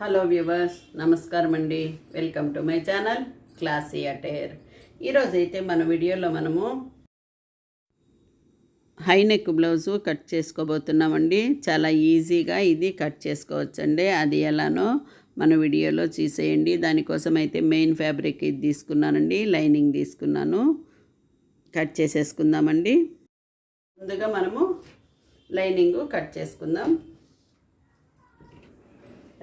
Hello viewers నమస్కారం అండి. Welcome to my channel classy attire. ఈరోజు అయితే మన వీడియోలో మనము హై నెక్ బ్లౌజు కట్ చేసుకోబోతున్నామండి. చాలా ఈజీగా ఇది కట్ చేసుకోవచ్చండి. అది ఎలానో మన వీడియోలో చూసేయండి. దానికోసం అయితే మెయిన్ ఫ్యాబ్రిక్ ఇది తీసుకున్నానండి లైనింగ్ తీసుకున్నాను. కట్ చేసేసుకుందామండి. ముందుగా మనము లైనింగ్ కట్ చేసుకుందాం.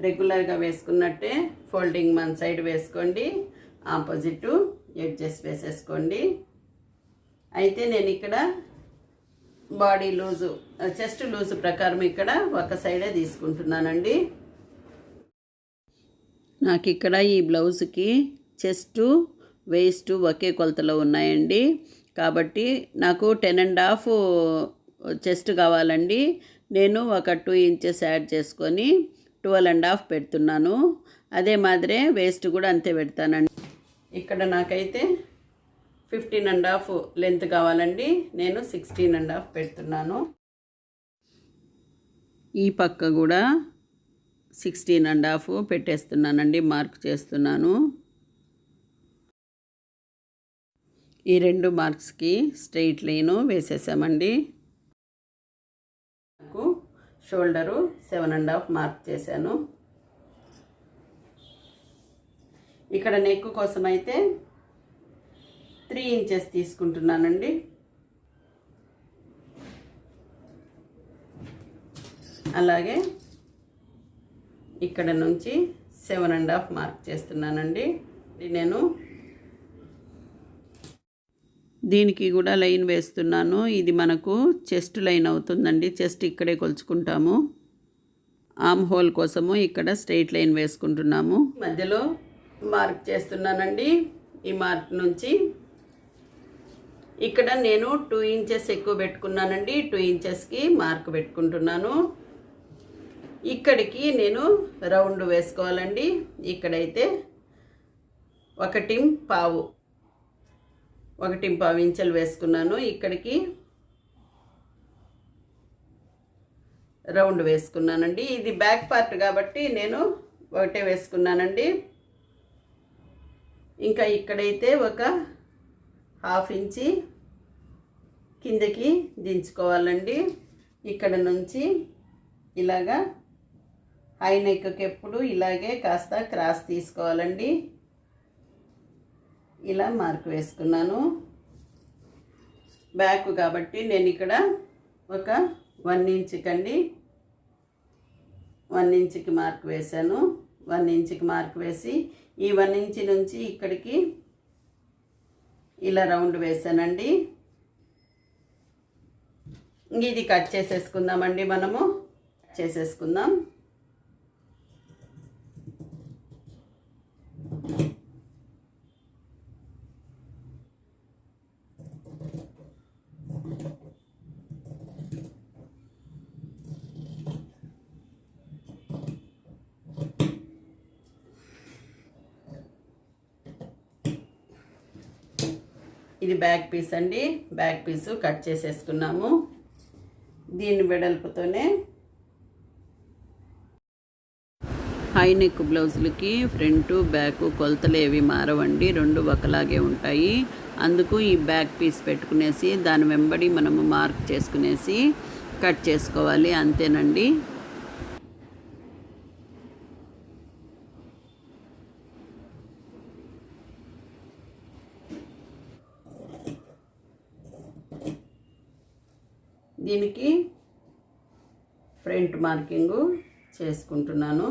రెగ్యులర్గా వేసుకున్నట్టే ఫోల్డింగ్ మన సైడ్ వేసుకోండి. ఆపోజిట్ ఎడ్జెస్ వేసేసుకోండి. అయితే నేను ఇక్కడ బాడీ లూజు చెస్ట్ లూజు ప్రకారం ఇక్కడ ఒక సైడే తీసుకుంటున్నానండి. నాకు ఇక్కడ ఈ బ్లౌజ్కి చెస్ట్ వేస్ట్ ఒకే కొలతలో ఉన్నాయండి. కాబట్టి నాకు టెన్ అండ్ హాఫ్ చెస్ట్ కావాలండి. నేను ఒక టూ ఇంచెస్ యాడ్ చేసుకొని ట్వెల్వ్ అండ్ హాఫ్ పెడుతున్నాను. అదే మాదిరే వేస్ట్ కూడా అంతే పెడతానండి. ఇక్కడ నాకైతే ఫిఫ్టీన్ అండ్ హాఫ్ లెంత్ కావాలండి. నేను సిక్స్టీన్ అండ్ హాఫ్ పెడుతున్నాను. ఈ పక్క కూడా సిక్స్టీన్ అండ్ హాఫ్ పెట్టేస్తున్నానండి మార్క్ చేస్తున్నాను. ఈ రెండు మార్క్స్కి straight line వేసేసామండి. Shoulder seven and half mark చేశాను. ఇక్కడ నెక్ కోసం అయితే త్రీ ఇంచెస్ తీసుకుంటున్నానండి. అలాగే ఇక్కడ నుంచి సెవెన్ అండ్ హాఫ్ మార్క్ చేస్తున్నానండి. నేను దీనికి కూడా లైన్ వేస్తున్నాను. ఇది మనకు చెస్ట్ లైన్ అవుతుందండి. చెస్ట్ ఇక్కడే కొలుచుకుంటాము. ఆమ్ హోల్ కోసము ఇక్కడ స్ట్రైట్ లైన్ వేసుకుంటున్నాము. మధ్యలో మార్క్ చేస్తున్నానండి. ఈ మార్క్ నుంచి ఇక్కడ నేను టూ ఇంచెస్ ఎక్కువ పెట్టుకున్నానండి. టూ ఇంచెస్కి మార్క్ పెట్టుకుంటున్నాను. ఇక్కడికి నేను రౌండ్ వేసుకోవాలండి. ఇక్కడైతే ఒకటి పావు. ఒకటి పావు వేసుకున్నాను. ఇక్కడికి రౌండ్ వేసుకున్నానండి. ఇది బ్యాక్ పార్ట్ కాబట్టి నేను ఒకటే వేసుకున్నానండి. ఇంకా ఇక్కడైతే ఒక హాఫ్ ఇంచి కిందకి దించుకోవాలండి. ఇక్కడ నుంచి ఇలాగా హై నెక్కి ఎప్పుడు ఇలాగే కాస్త క్రాస్ తీసుకోవాలండి. ఇలా మార్క్ వేసుకున్నాను. బ్యాక్ కాబట్టి నేను ఇక్కడ ఒక వన్ ఇంచ్కి వన్ ఇంచ్కి మార్క్ వేశాను. వన్ ఇంచ్కి మార్క్ వేసి ఈ వన్ ఇంచ్ నుంచి ఇక్కడికి ఇలా రౌండ్ వేసానండి ఇది కట్ చేసేసుకుందామండి మనము. చేసేసుకుందాం. ఇది బ్యాక్ పీస్ అండి. బ్యాక్ పీసు కట్ చేసేసుకున్నాము. దీని వెడల్పుతోనే హై నెక్ బ్లౌజులకి ఫ్రంట్ బ్యాక్ కొలతలు ఏవి మారవండి. రెండు ఒకలాగే ఉంటాయి. అందుకు ఈ బ్యాక్ పీస్ పెట్టుకునేసి దాని వెంబడి మనము మార్క్ చేసుకునేసి కట్ చేసుకోవాలి. అంతేనండి. దీనికి ఫ్రంట్ మార్కింగు చేసుకుంటున్నాను.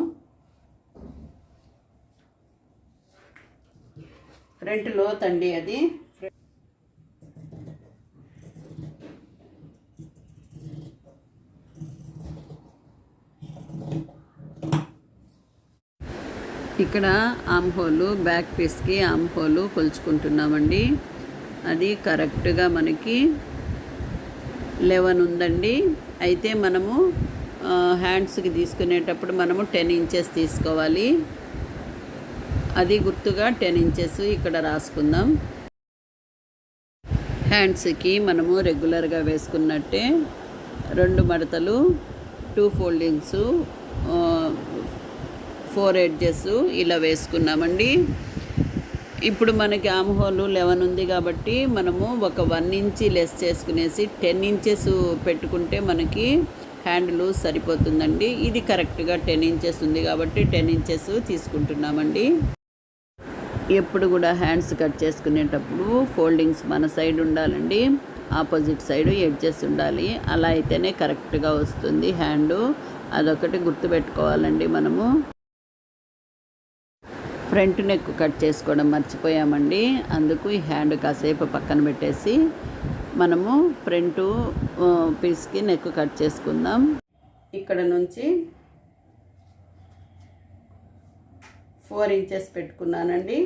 ఫ్రంట్ లోతండి అది. ఇక్కడ ఆమ్ హోలు బ్యాక్ పీస్కి ఆమ్ హోలు కొలుచుకుంటున్నామండి. అది కరెక్ట్గా మనకి లెవెన్ ఉందండి. అయితే మనము హ్యాండ్స్కి తీసుకునేటప్పుడు మనము టెన్ ఇంచెస్ తీసుకోవాలి. అది గుర్తుగా టెన్ ఇంచెస్ ఇక్కడ రాసుకుందాం. హ్యాండ్స్కి మనము రెగ్యులర్గా వేసుకున్నట్టే రెండు మడతలు టూ ఫోల్డింగ్స్ ఫోర్ ఎడ్జెస్ ఇలా వేసుకున్నామండి. ఇప్పుడు మనకి ఆమ్ హోల్ లెవెన్ ఉంది కాబట్టి మనము ఒక వన్ ఇంచి లెస్ చేసుకునేసి టెన్ ఇంచెస్ పెట్టుకుంటే మనకి హ్యాండిల్ సరిపోతుందండి. ఇది కరెక్ట్గా టెన్ ఇంచెస్ ఉంది కాబట్టి టెన్ ఇంచెస్ తీసుకుంటున్నామండి. ఎప్పుడు కూడా హ్యాండ్స్ కట్ చేసుకునేటప్పుడు ఫోల్డింగ్స్ మన సైడ్ ఉండాలండి. ఆపోజిట్ సైడ్ ఎడ్జెస్ ఉండాలి. అలా అయితేనే కరెక్ట్గా వస్తుంది హ్యాండు. అదొకటి గుర్తుపెట్టుకోవాలండి మనము. ఫ్రంట్ నెక్ కట్ చేసుకోవడం మర్చిపోయామండి. అందుకు ఈ హ్యాండ్ కాసేపు పక్కన పెట్టేసి మనము ఫ్రంట్ పీస్కి నెక్ కట్ చేసుకుందాం. ఇక్కడ నుంచి ఫోర్ ఇంచెస్ పెట్టుకున్నానండి.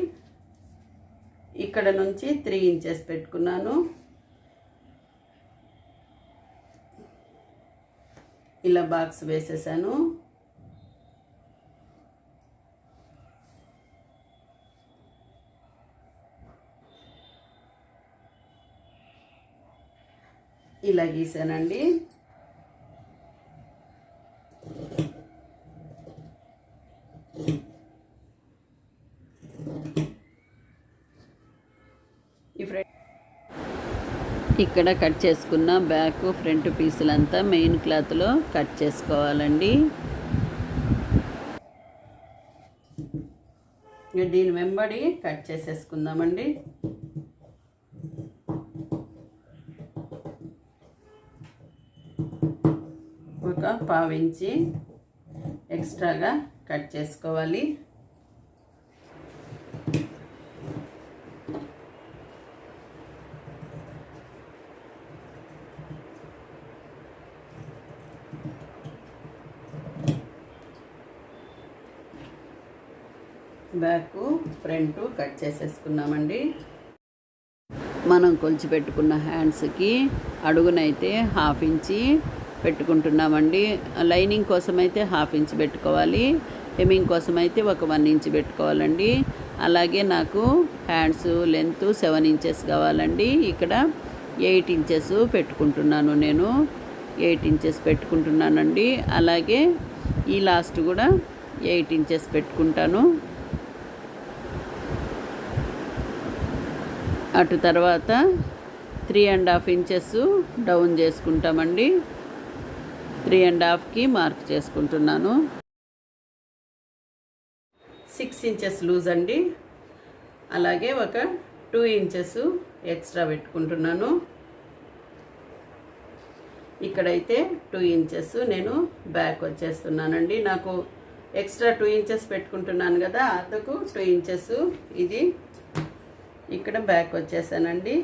ఇక్కడ నుంచి త్రీ ఇంచెస్ పెట్టుకున్నాను. ఇలా బాక్స్ వేసేసాను. ఇలా గీసానండి. ఇక్కడ కట్ చేసుకున్న బ్యాక్ ఫ్రంట్ పీసులంతా మెయిన్ క్లాత్లో కట్ చేసుకోవాలండి. దీని వెంబడి కట్ చేసేసుకుందామండి. ఒక పావించి ఎక్స్ట్రాగా కట్ చేసుకోవాలి. బ్యాక్ ఫ్రంట్ కట్ చేసేసుకున్నామండి. మనం కొలిచి పెట్టుకున్న హ్యాండ్స్కి అడుగునైతే హాఫ్ ఇంచి పెట్టుకుంటున్నామండి. లైనింగ్ కోసం అయితే హాఫ్ ఇంచ్ పెట్టుకోవాలి. హెమ్మింగ్ కోసం అయితే ఒక వన్ ఇంచ్ పెట్టుకోవాలండి. అలాగే నాకు హ్యాండ్స్ లెంత్ సెవెన్ ఇంచెస్ కావాలండి. ఇక్కడ ఎయిట్ ఇంచెస్ పెట్టుకుంటున్నాను నేను. ఎయిట్ ఇంచెస్ పెట్టుకుంటున్నానండి. అలాగే ఈ లాస్ట్ కూడా ఎయిట్ ఇంచెస్ పెట్టుకుంటాను. అటు తర్వాత three and half inches down చేసుకుంటామండి. త్రీ అండ్ హాఫ్కి మార్క్ చేసుకుంటున్నాను. సిక్స్ ఇంచెస్ లూజ్ అండి. అలాగే ఒక టూ ఇంచెస్ ఎక్స్ట్రా పెట్టుకుంటున్నాను. ఇక్కడైతే టూ ఇంచెస్ నేను బ్యాక్ వచ్చేస్తున్నానండి. నాకు ఎక్స్ట్రా టూ ఇంచెస్ పెట్టుకుంటున్నాను కదా అందుకు టూ ఇంచెస్ ఇది. ఇక్కడ బ్యాక్ వచ్చేసానండి.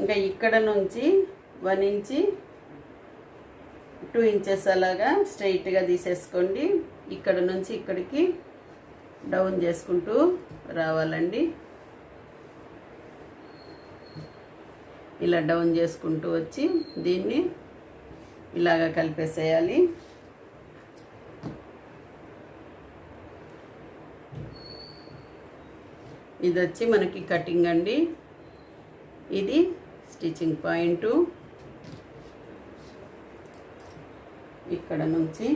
ఇంకా ఇక్కడ నుంచి వన్ ఇంచి టూ ఇంచెస్ అలాగా స్ట్రైట్గా తీసేసుకోండి. ఇక్కడ నుంచి ఇక్కడికి డౌన్ చేసుకుంటూ రావాలండి. ఇలా డౌన్ చేసుకుంటూ వచ్చి దీన్ని ఇలాగా కలిపేసేయాలి. ఇది వచ్చి మనకి కటింగ్ అండి. ఇది స్టిచ్చింగ్ పాయింట్ ఇక్కడ నుంచి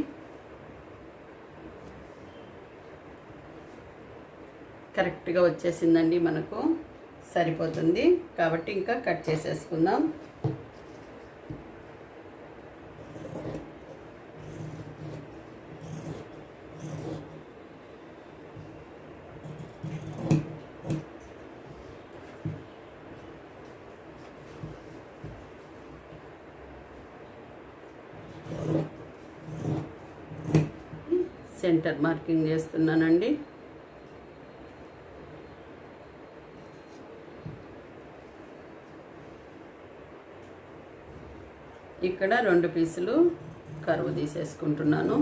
కరెక్ట్గా వచ్చేసిందండి మనకు సరిపోతుంది. కాబట్టి ఇంకా కట్ చేసేసుకుందాం. సెంటర్ మార్కింగ్ చేస్తున్నానండి. ఇక్కడ రెండు పీసులు కరువు తీసేసుకుంటున్నాను.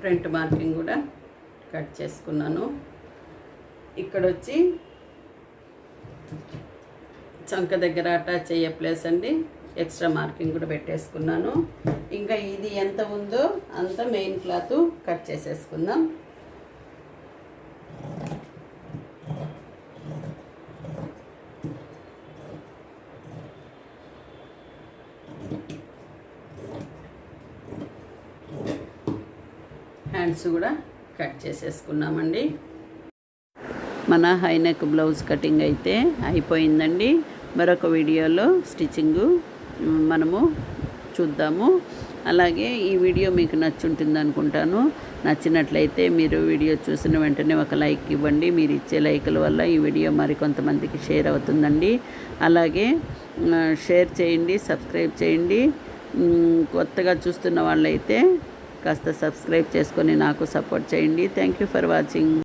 ఫ్రంట్ మార్కింగ్ కూడా కట్ చేసుకున్నాను. ఇక్కడ వచ్చి చంక దగ్గర అటాచ్ అయ్యే ప్లేస్ అండి. ఎక్స్ట్రా మార్కింగ్ కూడా పెట్టేసుకున్నాను. ఇంకా ఇది ఎంత ఉందో అంత మెయిన్ క్లాత్ కట్ చేసేసుకుందాం. హ్యాండ్స్ కూడా కట్ చేసేసుకున్నామండి. మన హైనెక్ బ్లౌజ్ కటింగ్ అయితే అయిపోయిందండి. మరొక వీడియోలో స్టిచ్చింగు మనము చూద్దాము. అలాగే ఈ వీడియో మీకు నచ్చుంటుంది అనుకుంటాను. నచ్చినట్లయితే మీరు వీడియో చూసిన వెంటనే ఒక లైక్ ఇవ్వండి. మీరు ఇచ్చే లైకుల వల్ల ఈ వీడియో మరికొంతమందికి షేర్ అవుతుందండి. అలాగే షేర్ చేయండి సబ్స్క్రైబ్ చేయండి. కొత్తగా చూస్తున్న వాళ్ళైతే కాస్త సబ్స్క్రైబ్ చేసుకొని నాకు సపోర్ట్ చేయండి. Thank you for watching.